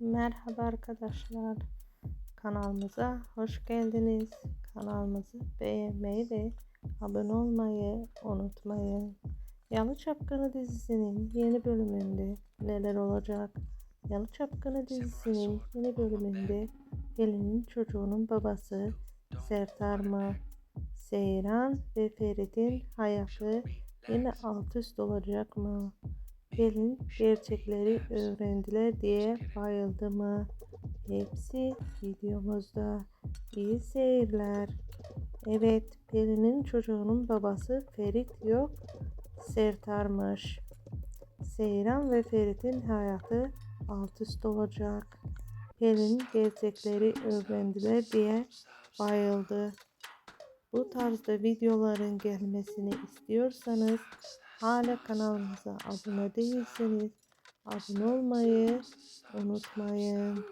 Merhaba arkadaşlar. Kanalımıza hoş geldiniz. Kanalımızı beğenmeyi ve abone olmayı unutmayın. Yalı Çapkını dizisinin yeni bölümünde neler olacak? Yalı Çapkını dizisinin yeni bölümünde Pelin'in çocuğunun babası Sertar mı? Seyran ve Ferit'in hayatı yine alt üst olacak mı? Pelin gerçekleri öğrendiler diye bayıldı mı? Hepsi videomuzda. İyi seyirler. Evet, Pelin'in çocuğunun babası Ferit yok, Sertar'mış. Seyran ve Ferit'in hayatı alt üst olacak. Pelin gerçekleri öğrendiler diye bayıldı. Bu tarzda videoların gelmesini istiyorsanız hala kanalımıza abone değilseniz abone olmayı unutmayın.